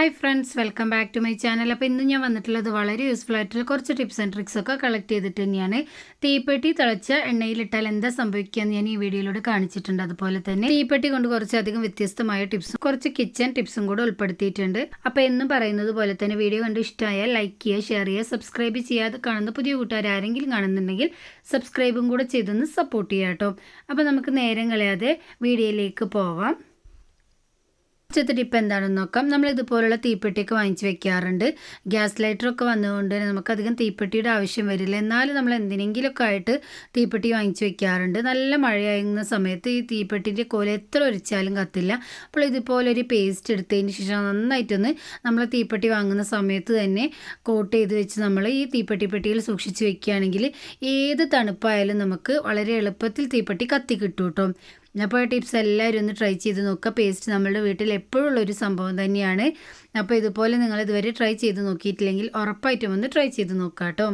Hi friends welcome back to my channel അപ്പോൾ ഇന്ന് ഞാൻ വന്നിട്ടുള്ളത് വളരെ യൂസ്ഫുൾ ആയിട്ടുള്ള കുറച്ച് ടിപ്സ് ആൻഡ് ട്രിക്സ് ഒക്കെ കളക്ട് ചെയ്തിട്ട് തന്നെയാണ്. തീപ്പെട്ടി തിളച്ച എണ്ണയിലിട്ടാൽ എന്താ സംഭവിക്കുക എന്ന് ഞാൻ ഈ വീഡിയോയിലൂടെ കാണിച്ചിട്ടുണ്ട്. അതുപോലെ തന്നെ തീപ്പെട്ടി കൊണ്ട് കുറച്ചധികം വ്യത്യസ്തമായ ടിപ്സും കുറച്ച് കിച്ചൺ ടിപ്സും കൂടെ ഉൾപ്പെടുത്തിയിട്ടുണ്ട്. അപ്പോൾ എന്നും പറയുന്നത് പോലെ തന്നെ വീഡിയോ കണ്ട് ഇഷ്ടമായാൽ ലൈക്ക് ചെയ്യുക ഷെയർ ചെയ്യുക സബ്സ്ക്രൈബ് ചെയ്യാതെ കാണുന്ന പുതിയ കൂട്ടുകാർ ആരെങ്കിലും കാണുന്നുണ്ടെങ്കിൽ സബ്സ്ക്രൈബും കൂടെ ചെയ്തൊന്ന് സപ്പോർട്ട് ചെയ്യാം കേട്ടോ. അപ്പോൾ നമുക്ക് നേരം കളയാതെ വീഡിയോയിലേക്ക് പോവാം. ആദ്യത്തെ ടിപ്പ് എന്താണെന്ന് നോക്കാം നമ്മൾ ഇതുപോലുള്ള തീപ്പെട്ടിയൊക്കെ വാങ്ങിച്ച് വെക്കാറുണ്ട്. ഗ്യാസ് ലൈറ്ററൊക്കെ വന്നുകൊണ്ട് തന്നെ നമുക്കധികം തീപ്പെട്ടിയുടെ ആവശ്യം വരില്ല. എന്നാലും നമ്മൾ എന്തിനെങ്കിലുമൊക്കെ ആയിട്ട് തീപ്പെട്ടി വാങ്ങിച്ച് വെക്കാറുണ്ട്. നല്ല മഴയായിരുന്ന സമയത്ത് ഈ തീപ്പെട്ടിന്റെ കോല എത്ര ഒരിച്ചാലും കത്തില്ല. അപ്പോൾ ഇതുപോലൊരു പേസ്റ്റ് എടുത്തതിന് ശേഷം നന്നായിട്ടൊന്ന് നമ്മൾ തീപ്പെട്ടി വാങ്ങുന്ന സമയത്ത് തന്നെ കോട്ട് ചെയ്ത് വെച്ച് നമ്മൾ ഈ തീപ്പെട്ടി പെട്ടിയിൽ സൂക്ഷിച്ച് വെക്കുകയാണെങ്കിൽ ഏത് തണുപ്പായാലും നമുക്ക് വളരെ എളുപ്പത്തിൽ തീപ്പെട്ടി കത്തി കിട്ടും കേട്ടോ അപ്പോൾ ടിപ്സ് എല്ലാവരും ഒന്ന് ട്രൈ ചെയ്ത് നോക്കുക പേസ്റ്റ് നമ്മളുടെ വീട്ടിൽ എപ്പോഴുള്ള ഒരു സംഭവം തന്നെയാണ്. അപ്പോൾ ഇതുപോലെ നിങ്ങൾ ഇതുവരെ ട്രൈ ചെയ്ത് നോക്കിയിട്ടില്ലെങ്കിൽ ഉറപ്പായിട്ടും ഒന്ന് ട്രൈ ചെയ്ത് നോക്കാം കേട്ടോ.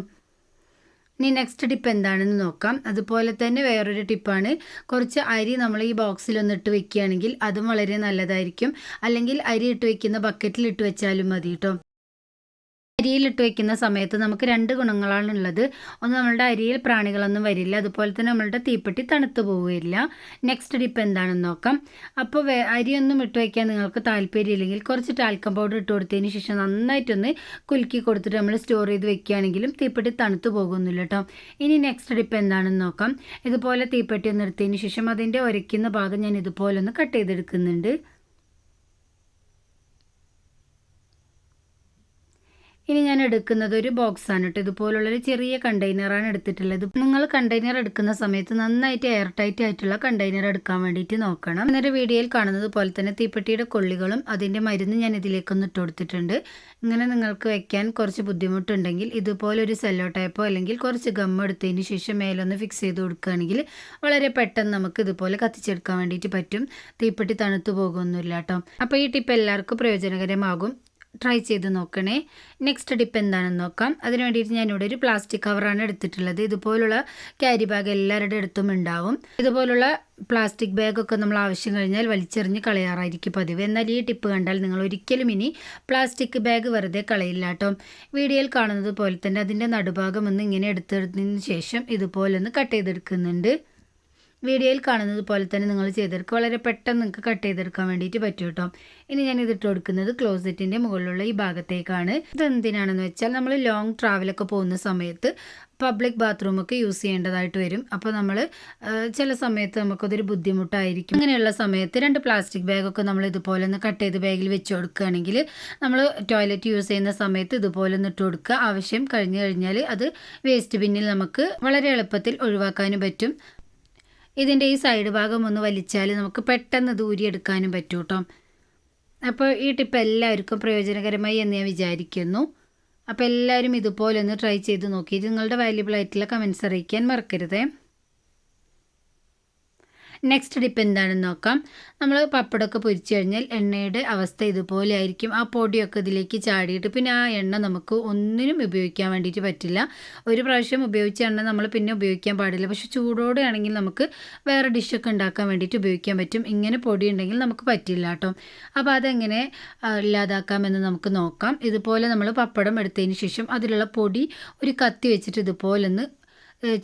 ഇനി നെക്സ്റ്റ് ടിപ്പ് എന്താണെന്ന് നോക്കാം. അതുപോലെ തന്നെ വേറൊരു ടിപ്പാണ് കുറച്ച് അരി നമ്മൾ ഈ ബോക്സിലൊന്ന് ഇട്ട് വെക്കുകയാണെങ്കിൽ അതും വളരെ നല്ലതായിരിക്കും. അല്ലെങ്കിൽ അരി ഇട്ട് വെക്കുന്ന ബക്കറ്റിൽ ഇട്ട് വെച്ചാലും മതി കേട്ടോ. അരിയിലിട്ട് വെക്കുന്ന സമയത്ത് നമുക്ക് രണ്ട് ഗുണങ്ങളാണ് ഉള്ളത്. ഒന്ന് നമ്മളുടെ അരിയിൽ പ്രാണികളൊന്നും വരില്ല. അതുപോലെ തന്നെ നമ്മളുടെ തീപ്പെട്ടി തണുത്തു പോവുകയില്ല. നെക്സ്റ്റ് ഡിപ്പ് എന്താണെന്ന് നോക്കാം. അപ്പോൾ അരിയൊന്നും ഇട്ട് വയ്ക്കാൻ നിങ്ങൾക്ക് താല്പര്യമില്ലെങ്കിൽ കുറച്ച് ടാൽക്കം പൗഡർ ഇട്ട് കൊടുത്തതിന് ശേഷം നന്നായിട്ടൊന്ന് കുലുക്കി കൊടുത്തിട്ട് നമ്മൾ സ്റ്റോർ ചെയ്ത് വെക്കുകയാണെങ്കിലും തീപ്പെട്ടി തണുത്തു പോകുന്നില്ല കേട്ടോ. ഇനി നെക്സ്റ്റ് ഡിപ്പ് എന്താണെന്ന് നോക്കാം. ഇതുപോലെ തീപ്പെട്ടി ഒന്ന് എടുത്തതിന് ശേഷം അതിന്റെ ഉരയ്ക്കുന്ന ഭാഗം ഞാൻ ഇതുപോലെ ഒന്ന് കട്ട് ചെയ്തെടുക്കുന്നുണ്ട്. ഇനി ഞാൻ എടുക്കുന്നത് ഒരു ബോക്സ് ആണ് കേട്ടോ ഇതുപോലുള്ളൊരു ചെറിയ കണ്ടെയ്നറാണ് എടുത്തിട്ടുള്ളത്. നിങ്ങൾ കണ്ടെയ്നർ എടുക്കുന്ന സമയത്ത് നന്നായിട്ട് എയർ ടൈറ്റ് ആയിട്ടുള്ള കണ്ടെയ്നർ എടുക്കാൻ വേണ്ടിയിട്ട് നോക്കണം. എന്നൊരു വീഡിയോയിൽ കാണുന്നത് പോലെ തന്നെ തീപ്പെട്ടിയുടെ കൊള്ളികളും അതിന്റെ മരുന്ന് ഞാൻ ഇതിലേക്കൊന്ന് ഇട്ട് കൊടുത്തിട്ടുണ്ട്. ഇങ്ങനെ നിങ്ങൾക്ക് വെക്കാൻ കുറച്ച് ബുദ്ധിമുട്ടുണ്ടെങ്കിൽ ഇതുപോലെ ഒരു സെല്ലോ ടൈപ്പോ അല്ലെങ്കിൽ കുറച്ച് ഗം എടുത്തതിന് ശേഷം മേലൊന്ന് ഫിക്സ് ചെയ്ത് കൊടുക്കുകയാണെങ്കിൽ വളരെ പെട്ടെന്ന് നമുക്ക് ഇതുപോലെ കത്തിച്ചെടുക്കാൻ വേണ്ടിയിട്ട് പറ്റും. തീപ്പെട്ടി തണുത്തു പോകുമൊന്നുമില്ല കേട്ടോ അപ്പോൾ ഈ ടിപ്പ് എല്ലാവർക്കും പ്രയോജനകരമാകും. ട്രൈ ചെയ്ത് നോക്കണേ. നെക്സ്റ്റ് ടിപ്പ് എന്താണെന്ന് നോക്കാം. അതിന് വേണ്ടിയിട്ട് ഞാനിവിടെ ഒരു പ്ലാസ്റ്റിക് കവറാണ് എടുത്തിട്ടുള്ളത്. ഇതുപോലുള്ള ക്യാരി ബാഗ് എല്ലാവരുടെ അടുത്തും ഉണ്ടാവും. ഇതുപോലുള്ള പ്ലാസ്റ്റിക് ബാഗൊക്കെ നമ്മൾ ആവശ്യം കഴിഞ്ഞാൽ വലിച്ചെറിഞ്ഞ് കളയാറായിരിക്കും പതിവ്. എന്നാൽ ഈ ടിപ്പ് കണ്ടാൽ നിങ്ങൾ ഒരിക്കലും ഇനി പ്ലാസ്റ്റിക് ബാഗ് വെറുതെ കളയില്ല കേട്ടോ. വീഡിയോയിൽ കാണുന്നത് പോലെ തന്നെ അതിന്റെ നടുഭാഗം ഒന്ന് ഇങ്ങനെ എടുത്തതിന് ശേഷം ഇതുപോലെ ഒന്ന് കട്ട് ചെയ്തെടുക്കുന്നുണ്ട്. വീഡിയോയിൽ കാണുന്നത് പോലെ തന്നെ നിങ്ങൾ ചെയ്തെടുക്കുക. വളരെ പെട്ടെന്ന് നിങ്ങൾക്ക് കട്ട് ചെയ്തെടുക്കാൻ വേണ്ടിയിട്ട് പറ്റും കേട്ടോ ഇനി ഞാൻ ഇതിട്ട് കൊടുക്കുന്നത് ക്ലോസറ്റിന്റെ മുകളിലുള്ള ഈ ഭാഗത്തേക്കാണ്. ഇതെന്തിനാണെന്ന് വെച്ചാൽ നമ്മൾ ലോങ് ട്രാവലൊക്കെ പോകുന്ന സമയത്ത് പബ്ലിക് ബാത്റൂമൊക്കെ യൂസ് ചെയ്യേണ്ടതായിട്ട് വരും. അപ്പോൾ നമ്മൾ ചില സമയത്ത് നമുക്കതൊരു ബുദ്ധിമുട്ടായിരിക്കും. അങ്ങനെയുള്ള സമയത്ത് രണ്ട് പ്ലാസ്റ്റിക് ബാഗൊക്കെ നമ്മൾ ഇതുപോലെ ഒന്ന് കട്ട് ചെയ്ത് ബാഗിൽ വെച്ച് കൊടുക്കുകയാണെങ്കിൽ നമ്മൾ ടോയ്ലറ്റ് യൂസ് ചെയ്യുന്ന സമയത്ത് ഇതുപോലെ ഒന്ന് ഇട്ട് കൊടുക്കുക. ആവശ്യം കഴിഞ്ഞു കഴിഞ്ഞാൽ അത് വേസ്റ്റ് ബിന്നിൽ നമുക്ക് വളരെ എളുപ്പത്തിൽ ഒഴിവാക്കാനും പറ്റും. ഇതിന്റെ ഈ സൈഡ് ഭാഗം ഒന്ന് വലിച്ചാൽ നമുക്ക് പെട്ടെന്ന് ദൂരിയെടുക്കാനും പറ്റും കേട്ടോ അപ്പോൾ ഈ ടിപ്പ് എല്ലാവർക്കും പ്രയോജനകരമായി എന്ന് ഞാൻ വിചാരിക്കുന്നു. അപ്പോൾ എല്ലാവരും ഇതുപോലെ ഒന്ന് ട്രൈ ചെയ്ത് നോക്കിയിട്ട് നിങ്ങളുടെ വാല്യുബിൾ ആയിട്ടുള്ള കമൻസ് അറിയിക്കാൻ മറക്കരുതേ. നെക്സ്റ്റ് ടിപ്പ് എന്താണെന്ന് നോക്കാം. നമ്മൾ പപ്പടമൊക്കെ പൊരിച്ചു കഴിഞ്ഞാൽ എണ്ണയുടെ അവസ്ഥ ഇതുപോലെ ആയിരിക്കും. ആ പൊടിയൊക്കെ ഇതിലേക്ക് ചാടിയിട്ട് പിന്നെ ആ എണ്ണ നമുക്ക് ഒന്നിനും ഉപയോഗിക്കാൻ വേണ്ടിയിട്ട് പറ്റില്ല. ഒരു പ്രാവശ്യം ഉപയോഗിച്ച എണ്ണ നമ്മൾ പിന്നെ ഉപയോഗിക്കാൻ പാടില്ല. പക്ഷേ ചൂടോടെ ആണെങ്കിൽ നമുക്ക് വേറെ ഡിഷൊക്കെ ഉണ്ടാക്കാൻ വേണ്ടിയിട്ട് ഉപയോഗിക്കാൻ പറ്റും. ഇങ്ങനെ പൊടി ഉണ്ടെങ്കിൽ നമുക്ക് പറ്റില്ല കേട്ടോ. അപ്പോൾ അതെങ്ങനെ ഇല്ലാതാക്കാമെന്ന് നമുക്ക് നോക്കാം. ഇതുപോലെ നമ്മൾ പപ്പടം എടുത്തതിന് ശേഷം അതിലുള്ള പൊടി ഒരു കത്തി വെച്ചിട്ട് ഇതുപോലെ ഒന്ന്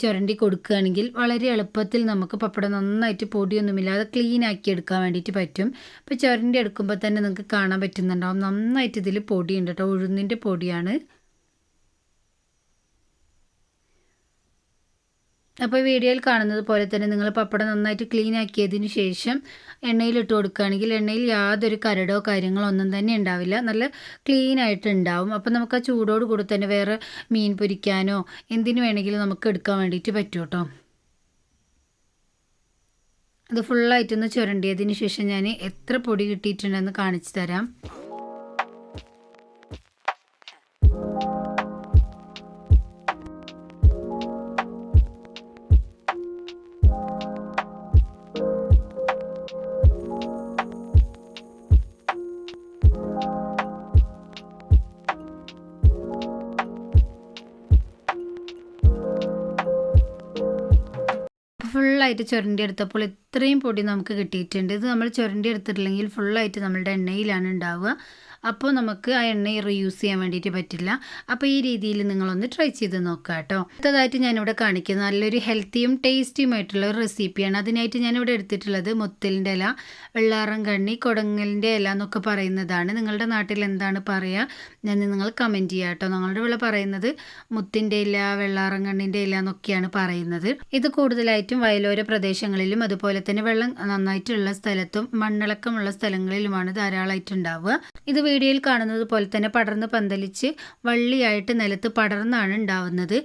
ചുരണ്ടി കൊടുക്കുകയാണെങ്കിൽ വളരെ എളുപ്പത്തിൽ നമുക്ക് പപ്പടം നന്നായിട്ട് പൊടിയൊന്നുമില്ലാതെ ക്ലീൻ ആക്കി എടുക്കാൻ വേണ്ടിയിട്ട് പറ്റും. അപ്പോൾ ചുരണ്ടി എടുക്കുമ്പോൾ തന്നെ നിങ്ങൾക്ക് കാണാൻ പറ്റുന്നുണ്ടാവും. നന്നായിട്ട് ഇതിൽ പൊടിയുണ്ട് കേട്ടോ. ഉഴുന്നിന്റെ പൊടിയാണ്. അപ്പോൾ വീഡിയോയിൽ കാണുന്നത് പോലെ തന്നെ നിങ്ങൾ പപ്പടം നന്നായിട്ട് ക്ലീൻ ആക്കിയതിന് ശേഷം എണ്ണയിൽ എണ്ണയിലിട്ട് കൊടുക്കുകയാണെങ്കിൽ എണ്ണയിൽ യാതൊരു കരടോ കാര്യങ്ങളോ ഒന്നും തന്നെ ഉണ്ടാവില്ല. നല്ല ക്ലീൻ ആയിട്ട് ഉണ്ടാവും. അപ്പോൾ നമുക്ക് ആ ചൂടോട് കൂടി തന്നെ വേറെ മീൻ പൊരിക്കാനോ എന്തിനു വേണമെങ്കിലും നമുക്ക് എടുക്കാൻ വേണ്ടിയിട്ട് പറ്റും കേട്ടോ. അത് ഫുള്ളായിട്ടൊന്ന് ചുരണ്ടിയതിന് ശേഷം ഞാൻ എത്ര പൊടി കിട്ടിയിട്ടുണ്ടെന്ന് കാണിച്ചു തരാം. ഫുള്ളായിട്ട് ചുരണ്ടി എടുത്തപ്പോൾ ഇത്രയും പൊടി നമുക്ക് കിട്ടിയിട്ടുണ്ട്. ഇത് നമ്മൾ ചുരണ്ടി എടുത്തിട്ടില്ലെങ്കിൽ ഫുള്ളായിട്ട് നമ്മളുടെ എണ്ണയിലാണ് ഉണ്ടാവുക. അപ്പോൾ നമുക്ക് ആ എണ്ണ റീയൂസ് ചെയ്യാൻ വേണ്ടിയിട്ട് പറ്റില്ല. അപ്പോൾ ഈ രീതിയിൽ നിങ്ങളൊന്ന് ട്രൈ ചെയ്ത് നോക്കുക കേട്ടോ. അടുത്തതായിട്ട് ഞാനിവിടെ കാണിക്കുന്നത് നല്ലൊരു ഹെൽത്തിയും ടേസ്റ്റിയുമായിട്ടുള്ള ഒരു റെസിപ്പിയാണ് അതിനായിട്ട് ഞാനിവിടെ എടുത്തിട്ടുള്ളത് മുത്തലിന്റെ ഇല വെള്ളാറം കണ്ണി കൊടങ്ങലിന്റെ ഇല എന്നൊക്കെ പറയുന്നതാണ്. നിങ്ങളുടെ നാട്ടിൽ എന്താണ് പറയുക? ഞാൻ നിങ്ങൾ കമന്റ് ചെയ്യുക കേട്ടോ ഞങ്ങളുടെ ഇവിടെ പറയുന്നത് മുത്തിന്റെ ഇല്ല വെള്ളാറങ്കണ്ണിന്റെ ഇല്ല ഇല എന്നൊക്കെയാണ് പറയുന്നത്. ഇത് കൂടുതലായിട്ടും വയലോര പ്രദേശങ്ങളിലും അതുപോലെ തന്നെ വെള്ളം നന്നായിട്ടുള്ള സ്ഥലത്തും മണ്ണിളക്കമുള്ള സ്ഥലങ്ങളിലുമാണ് ധാരാളമായിട്ട് ഉണ്ടാവുക. ഇത് വീഡിയോയിൽ കാണുന്നത് പോലെ തന്നെ പടർന്ന് പന്തലിച്ച് വള്ളിയായിട്ട് നിലത്ത് പടർന്നാണ് ഉണ്ടാവുന്നത്.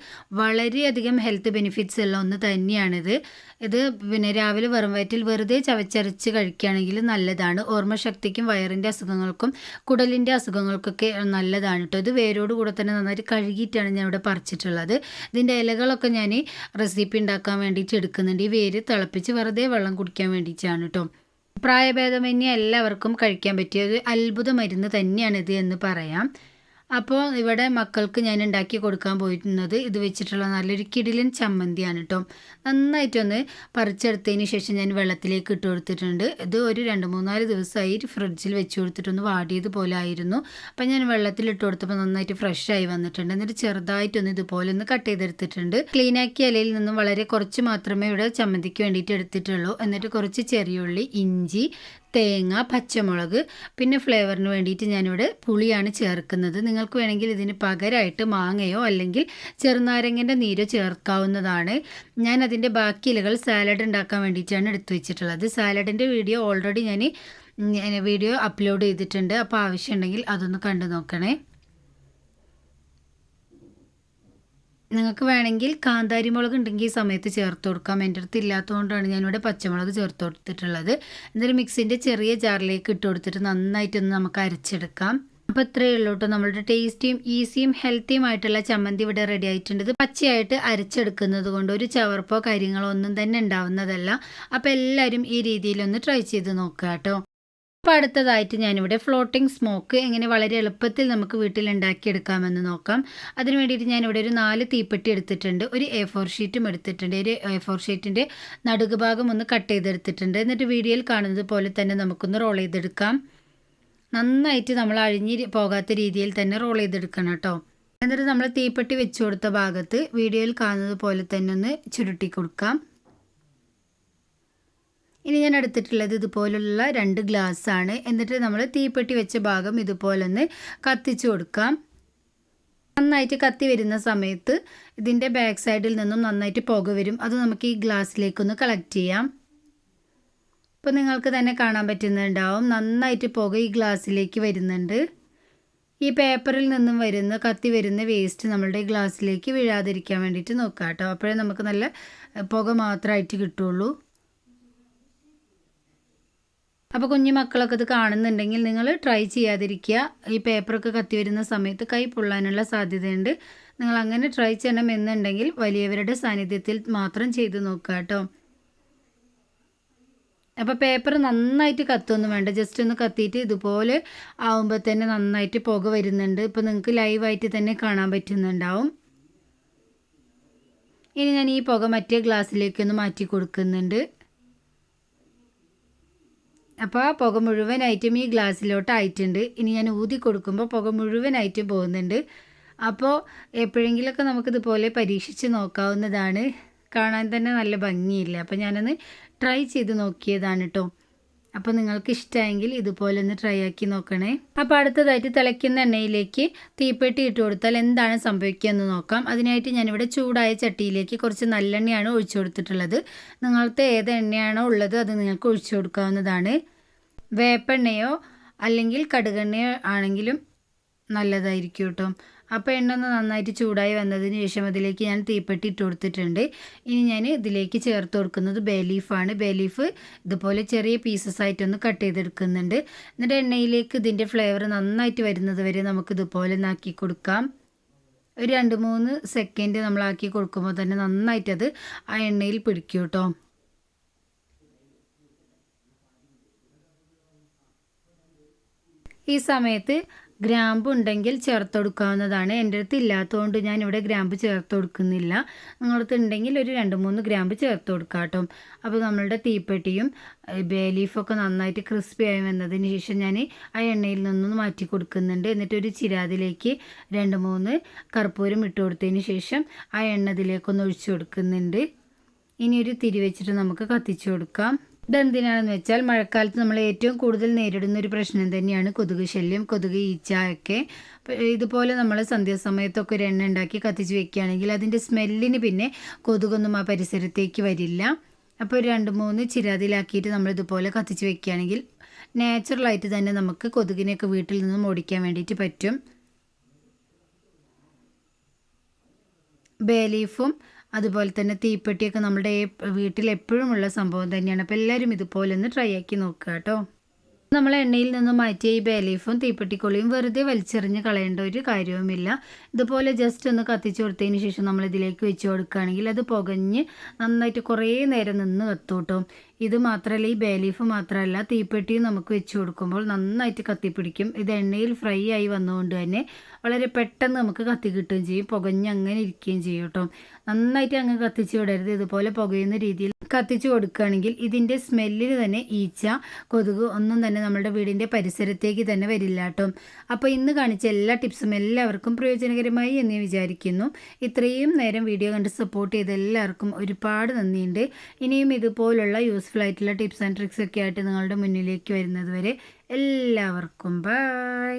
വളരെയധികം ഹെൽത്ത് ബെനിഫിറ്റ്സ് ഉള്ള ഒന്ന് തന്നെയാണിത്. ഇത് പിന്നെ രാവിലെ വെറും വയറ്റിൽ വെറുതെ ചവച്ചരച്ച് കഴിക്കുകയാണെങ്കിൽ നല്ലതാണ്. ഓർമ്മശക്തിക്കും വയറിന്റെ അസുഖങ്ങൾക്കും കുടലിന്റെ അസുഖങ്ങൾക്കൊക്കെ നല്ലതാണ് കേട്ടോ ഇത് വേരോട് കൂടെ തന്നെ നന്നായിട്ട് കഴുകിയിട്ടാണ് ഞാൻ ഇവിടെ പറിച്ചിട്ടുള്ളത്. ഇതിന്റെ ഇലകളൊക്കെ ഞാൻ റെസിപ്പി ഉണ്ടാക്കാൻ വേണ്ടിയിട്ട് എടുക്കുന്നുണ്ട്. ഈ വേര് തിളപ്പിച്ച് വെറുതെ വെള്ളം കുടിക്കാൻ വേണ്ടിയിട്ടാണ് കേട്ടോ പ്രായഭേദമന്യേ എല്ലാവർക്കും കഴിക്കാൻ പറ്റിയ ഒരു അത്ഭുത മരുന്ന് തന്നെയാണിത് എന്ന് പറയാം. അപ്പോൾ ഇവിടെ മക്കൾക്ക് ഞാൻ ഉണ്ടാക്കി കൊടുക്കാൻ പോയിരുന്നത് ഇത് വെച്ചിട്ടുള്ള നല്ലൊരു കിടിലൻ ചമ്മന്തിയാണ് കേട്ടോ നന്നായിട്ടൊന്ന് പറിച്ചെടുത്തതിന് ശേഷം ഞാൻ വെള്ളത്തിലേക്ക് ഇട്ട് കൊടുത്തിട്ടുണ്ട്. ഇത് ഒരു രണ്ട് മൂന്നാൽ ദിവസമായി ഫ്രിഡ്ജിൽ വെച്ച് കൊടുത്തിട്ടൊന്ന് വാടിയത് പോലെ ആയിരുന്നു. അപ്പം ഞാൻ വെള്ളത്തിൽ ഇട്ട് കൊടുത്തപ്പോൾ നന്നായിട്ട് ഫ്രഷ് ആയി വന്നിട്ടുണ്ട്. എന്നിട്ട് ചെറുതായിട്ടൊന്ന് ഇതുപോലെ ഒന്ന് കട്ട് ചെയ്തെടുത്തിട്ടുണ്ട്. ക്ലീനാക്കിയ ഇലയിൽ നിന്നും വളരെ കുറച്ച് മാത്രമേ ഇവിടെ ചമ്മന്തിക്ക് വേണ്ടിയിട്ട് എടുത്തിട്ടുള്ളൂ. എന്നിട്ട് കുറച്ച് ചെറിയുള്ളി ഇഞ്ചി തേങ്ങ പച്ചമുളക് പിന്നെ ഫ്ലേവറിന് വേണ്ടിയിട്ട് ഞാനിവിടെ പുളിയാണ് ചേർക്കുന്നത്. നിങ്ങൾക്ക് വേണമെങ്കിൽ ഇതിന് പകരമായിട്ട് മാങ്ങയോ അല്ലെങ്കിൽ ചെറുനാരങ്ങന്റെ നീരോ ചേർക്കാവുന്നതാണ്. ഞാൻ അതിന്റെ ബാക്കി ഇലകൾ സാലഡ് ഉണ്ടാക്കാൻ വേണ്ടിയിട്ടാണ് എടുത്തു വെച്ചിട്ടുള്ളത്. സാലഡിന്റെ വീഡിയോ ഓൾറെഡി ഞാൻ വീഡിയോ അപ്ലോഡ് ചെയ്തിട്ടുണ്ട്. അപ്പോൾ ആവശ്യമുണ്ടെങ്കിൽ അതൊന്ന് കണ്ടു നോക്കണേ. നിങ്ങൾക്ക് വേണമെങ്കിൽ കാന്താരി മുളക് ഉണ്ടെങ്കിൽ ഈ സമയത്ത് ചേർത്ത് കൊടുക്കാം. എന്റെ അടുത്ത് ഇല്ലാത്തതുകൊണ്ടാണ് ഞാനിവിടെ പച്ചമുളക് ചേർത്ത് കൊടുത്തിട്ടുള്ളത്. എന്നിട്ട് മിക്സിന്റെ ചെറിയ ജാറിലേക്ക് ഇട്ട് കൊടുത്തിട്ട് നന്നായിട്ടൊന്ന് നമുക്ക് അരച്ചെടുക്കാം. അപ്പോൾ ഇത്രയേ ഉള്ളൂ കേട്ടോ. നമ്മളുടെ ടേസ്റ്റിയും ഈസിയും ഹെൽത്തിയും ആയിട്ടുള്ള ചമ്മന്തി ഇവിടെ റെഡി ആയിട്ടുണ്ട്. ഇത് പച്ചയായിട്ട് അരച്ചെടുക്കുന്നത് കൊണ്ട് ഒരു ചവർപ്പോ കാര്യങ്ങളോ ഒന്നും തന്നെ ഉണ്ടാവുന്നതല്ല. അപ്പോൾ എല്ലാവരും ഈ രീതിയിലൊന്ന് ട്രൈ ചെയ്ത് നോക്കുക കേട്ടോ. അപ്പോൾ അടുത്തതായിട്ട് ഞാനിവിടെ ഫ്ലോട്ടിംഗ് സ്മോക്ക് എങ്ങനെ വളരെ എളുപ്പത്തിൽ നമുക്ക് വീട്ടിൽ ഉണ്ടാക്കിയെടുക്കാമെന്ന് നോക്കാം. അതിന് വേണ്ടിയിട്ട് ഞാനിവിടെ ഒരു നാല് തീപ്പെട്ടി എടുത്തിട്ടുണ്ട്. ഒരു എ ഫോർ ഷീറ്റും എടുത്തിട്ടുണ്ട്. ഒരു എ ഫോർ ഷീറ്റിന്റെ നടുകുഭാഗം ഭാഗം ഒന്ന് കട്ട് ചെയ്തെടുത്തിട്ടുണ്ട്. എന്നിട്ട് വീഡിയോയിൽ കാണുന്നത് പോലെ തന്നെ നമുക്കൊന്ന് റോൾ ചെയ്തെടുക്കാം. നന്നായിട്ട് നമ്മൾ അഴിഞ്ഞ് പോകാത്ത രീതിയിൽ തന്നെ റോൾ ചെയ്തെടുക്കണം കേട്ടോ. എന്നിട്ട് നമ്മൾ തീപ്പെട്ടി വെച്ചു കൊടുത്ത ഭാഗത്ത് വീഡിയോയിൽ കാണുന്നത് പോലെ തന്നെ ഒന്ന് ചുരുട്ടി കൊടുക്കാം. ഇനി ഞാൻ എടുത്തിട്ടുള്ളത് ഇതുപോലുള്ള രണ്ട് ഗ്ലാസ്സാണ്. എന്നിട്ട് നമ്മൾ തീപ്പെട്ടി വെച്ച ഭാഗം ഇതുപോലൊന്ന് കത്തിച്ചു കൊടുക്കാം. നന്നായിട്ട് കത്തി വരുന്ന സമയത്ത് ഇതിന്റെ ബാക്ക് സൈഡിൽ നിന്നും നന്നായിട്ട് പുക വരും. അത് നമുക്ക് ഈ ഗ്ലാസ്സിലേക്കൊന്ന് കളക്ട് ചെയ്യാം. ഇപ്പോൾ നിങ്ങൾക്ക് തന്നെ കാണാൻ പറ്റുന്നുണ്ടാവും. നന്നായിട്ട് പുക ഈ ഗ്ലാസ്സിലേക്ക് വരുന്നുണ്ട്. ഈ പേപ്പറിൽ നിന്നും വരുന്ന കത്തി വരുന്ന വേസ്റ്റ് നമ്മളുടെ ഗ്ലാസ്സിലേക്ക് വീഴാതിരിക്കാൻ വേണ്ടിയിട്ട് നോക്കാം കേട്ടോ. അപ്പോഴേ നമുക്ക് നല്ല പുക മാത്രമായിട്ട് കിട്ടുള്ളൂ. അപ്പോൾ കുഞ്ഞു മക്കളൊക്കെ ഇത് കാണുന്നുണ്ടെങ്കിൽ നിങ്ങൾ ട്രൈ ചെയ്യാതിരിക്കുക. ഈ പേപ്പറൊക്കെ കത്തി വരുന്ന സമയത്ത് കൈ പൊള്ളാനുള്ള സാധ്യതയുണ്ട്. നിങ്ങൾ അങ്ങനെ ട്രൈ ചെയ്യണം എന്നുണ്ടെങ്കിൽ വലിയവരുടെ സാന്നിധ്യത്തിൽ മാത്രം ചെയ്ത് നോക്കുക കേട്ടോ. അപ്പോൾ പേപ്പർ നന്നായിട്ട് കത്തൊന്നും വേണ്ട. ജസ്റ്റ് ഒന്ന് കത്തിയിട്ട് ഇതുപോലെ ആവുമ്പോൾ തന്നെ നന്നായിട്ട് പുക വരുന്നുണ്ട്. ഇപ്പോൾ നിങ്ങൾക്ക് ലൈവായിട്ട് തന്നെ കാണാൻ പറ്റുന്നുണ്ടാവും. ഇനി ഞാൻ ഈ പുക മറ്റേ ഗ്ലാസ്സിലേക്കൊന്ന് മാറ്റി കൊടുക്കുന്നുണ്ട്. അപ്പോൾ ആ പുക മുഴുവനായിട്ടും ഈ ഗ്ലാസ്സിലോട്ട് ആയിട്ടുണ്ട് ഇനി ഞാൻ ഊതി കൊടുക്കുമ്പോൾ പുക മുഴുവനായിട്ടും പോകുന്നുണ്ട്. അപ്പോൾ എപ്പോഴെങ്കിലുമൊക്കെ നമുക്കിതുപോലെ പരീക്ഷിച്ച് നോക്കാവുന്നതാണ്. കാണാൻ തന്നെ നല്ല ഭംഗിയില്ല? അപ്പോൾ ഞാനൊന്ന് ട്രൈ ചെയ്ത് നോക്കിയതാണ് കേട്ടോ അപ്പോൾ നിങ്ങൾക്ക് ഇഷ്ടമായെങ്കിൽ ഇതുപോലെ ഒന്ന് ട്രൈ ആക്കി നോക്കണേ. അപ്പോൾ അടുത്തതായിട്ട് തിളയ്ക്കുന്ന എണ്ണയിലേക്ക് തീപ്പെട്ടി ഇട്ട് കൊടുത്താൽ എന്താണ് സംഭവിക്കുക എന്ന് നോക്കാം. അതിനായിട്ട് ഞാനിവിടെ ചൂടായ ചട്ടിയിലേക്ക് കുറച്ച് നല്ലെണ്ണയാണ് ഒഴിച്ചു കൊടുത്തിട്ടുള്ളത്. നിങ്ങൾക്ക് ഏത് എണ്ണയാണോ ഉള്ളത് അത് നിങ്ങൾക്ക് ഒഴിച്ചു കൊടുക്കാവുന്നതാണ്. വേപ്പെണ്ണയോ അല്ലെങ്കിൽ കടുകെണ്ണയോ ആണെങ്കിലും നല്ലതായിരിക്കും കേട്ടോ. അപ്പോൾ എണ്ണ ഒന്ന് നന്നായിട്ട് ചൂടായി വന്നതിന് ശേഷം അതിലേക്ക് ഞാൻ തീപ്പെട്ടി ഇട്ട് കൊടുത്തിട്ടുണ്ട്. ഇനി ഞാൻ ഇതിലേക്ക് ചേർത്ത് കൊടുക്കുന്നത് ബേ ലീഫാണ് ബേ ലീഫ് ഇതുപോലെ ചെറിയ പീസസ് ആയിട്ടൊന്ന് കട്ട് ചെയ്തെടുക്കുന്നുണ്ട്. എന്നിട്ട് എണ്ണയിലേക്ക് ഇതിന്റെ ഫ്ലേവർ നന്നായിട്ട് വരുന്നത് വരെ നമുക്ക് ഇതുപോലെ ഒന്നാക്കി കൊടുക്കാം. ഒരു രണ്ട് മൂന്ന് സെക്കൻഡ് നമ്മളാക്കി കൊടുക്കുമ്പോൾ തന്നെ നന്നായിട്ടത് ആ എണ്ണയിൽ പിടിക്കും കേട്ടോ. ഈ സമയത്ത് ഗ്രാമ്പ് ഉണ്ടെങ്കിൽ ചേർത്ത് കൊടുക്കാവുന്നതാണ് എന്റെ അടുത്ത് ഇല്ലാത്തതുകൊണ്ട് ഞാൻ ഇവിടെ ഗ്രാമ്പ് ചേർത്ത് കൊടുക്കുന്നില്ല നിങ്ങളടുത്ത് ഉണ്ടെങ്കിൽ ഒരു രണ്ട് മൂന്ന് ഗ്രാമ്പ് ചേർത്ത് കൊടുക്കാം കേട്ടോ അപ്പോൾ നമ്മളുടെ തീപ്പെട്ടിയും ബേ ലീഫൊക്കെ നന്നായിട്ട് ക്രിസ്പി ആയി വന്നതിന് ശേഷം ഞാൻ ആ എണ്ണയിൽ നിന്നൊന്ന് മാറ്റി കൊടുക്കുന്നുണ്ട്. എന്നിട്ട് ഒരു ചിരാതിലേക്ക് രണ്ട് മൂന്ന് കർപ്പൂരം ഇട്ട് കൊടുത്തതിന് ശേഷം ആ എണ്ണ ഇതിലേക്കൊന്ന് ഒഴിച്ചു കൊടുക്കുന്നുണ്ട്. ഇനി ഒരു തിരി വെച്ചിട്ട് നമുക്ക് കത്തിച്ചു കൊടുക്കാം. ഇതെന്തിനാണെന്ന് വെച്ചാൽ മഴക്കാലത്ത് നമ്മൾ ഏറ്റവും കൂടുതൽ നേരിടുന്ന ഒരു പ്രശ്നം തന്നെയാണ് കൊതുക് ശല്യം കൊതുക് ഈച്ച ഒക്കെ. ഇതുപോലെ നമ്മൾ സന്ധ്യാസമയത്തൊക്കെ ഒരു എണ്ണ ഉണ്ടാക്കി കത്തിച്ച് വെക്കുകയാണെങ്കിൽ അതിന്റെ സ്മെല്ലിന് പിന്നെ കൊതുകൊന്നും ആ പരിസരത്തേക്ക് വരില്ല. അപ്പോൾ ഒരു രണ്ട് മൂന്ന് ചിരാതിലാക്കിയിട്ട് നമ്മൾ ഇതുപോലെ കത്തിച്ച് വെക്കുകയാണെങ്കിൽ നാച്ചുറലായിട്ട് തന്നെ നമുക്ക് കൊതുകിനെയൊക്കെ വീട്ടിൽ നിന്നും ഓടിക്കാൻ വേണ്ടിയിട്ട് പറ്റും. ബേ ലീഫും അതുപോലെ തന്നെ തീപ്പെട്ടിയൊക്കെ നമ്മുടെ വീട്ടിൽ എപ്പോഴും ഉള്ള സംഭവം തന്നെയാണ്. അപ്പോൾ എല്ലാവരും ഇതുപോലെ ഒന്ന് ട്രൈ ആക്കി നോക്കുക കേട്ടോ. നമ്മൾ എണ്ണയിൽ നിന്ന് മാറ്റിയ ഈ ബേലീഫും തീപ്പെട്ടിക്കൊള്ളിയും വെറുതെ വലിച്ചെറിഞ്ഞ് കളയേണ്ട ഒരു കാര്യവുമില്ല. ഇതുപോലെ ജസ്റ്റ് ഒന്ന് കത്തിച്ചു കൊടുത്തതിന് ശേഷം നമ്മൾ ഇതിലേക്ക് വെച്ച് കൊടുക്കുകയാണെങ്കിൽ അത് പുകഞ്ഞ് നന്നായിട്ട് കുറേ നേരം നിന്ന് കത്തൂട്ടോ. ഇത് മാത്രമല്ല ഈ ബേലീഫ് മാത്രമല്ല തീപ്പെട്ടിയും നമുക്ക് വെച്ച് കൊടുക്കുമ്പോൾ നന്നായിട്ട് കത്തിപ്പിടിക്കും. ഇത് എണ്ണയിൽ ഫ്രൈ ആയി വന്നുകൊണ്ട് തന്നെ വളരെ പെട്ടെന്ന് നമുക്ക് കത്തി കിട്ടുകയും ചെയ്യും പുകഞ്ഞ് അങ്ങനെ ഇരിക്കുകയും ചെയ്യും കേട്ടോ. നന്നായിട്ട് അങ്ങ് കത്തിച്ച് വിടരുത്. ഇതുപോലെ പുകയുന്ന രീതിയിൽ കത്തിച്ചു കൊടുക്കുകയാണെങ്കിൽ ഇതിന്റെ സ്മെല്ലിൽ തന്നെ ഈച്ച കൊതുക് ഒന്നും തന്നെ നമ്മുടെ വീടിന്റെ പരിസരത്തേക്ക് തന്നെ വരില്ല കേട്ടോ. അപ്പോൾ ഇന്ന് കാണിച്ച എല്ലാ ടിപ്സും എല്ലാവർക്കും പ്രയോജനകരമായി എന്ന് വിചാരിക്കുന്നു. ഇത്രയും നേരം വീഡിയോ കണ്ട് സപ്പോർട്ട് ചെയ്ത എല്ലാവർക്കും ഒരുപാട് നന്ദിയുണ്ട്. ഇനിയും ഇതുപോലുള്ള യൂസ്ഫുൾ ഫ്ലൈറ്റിലെ ടിപ്സ് ആൻഡ് ട്രിക്സ് ഒക്കെ ആയിട്ട് നിങ്ങളുടെ മുന്നിലേക്ക് വരുന്നത് വരെ എല്ലാവർക്കും ബൈ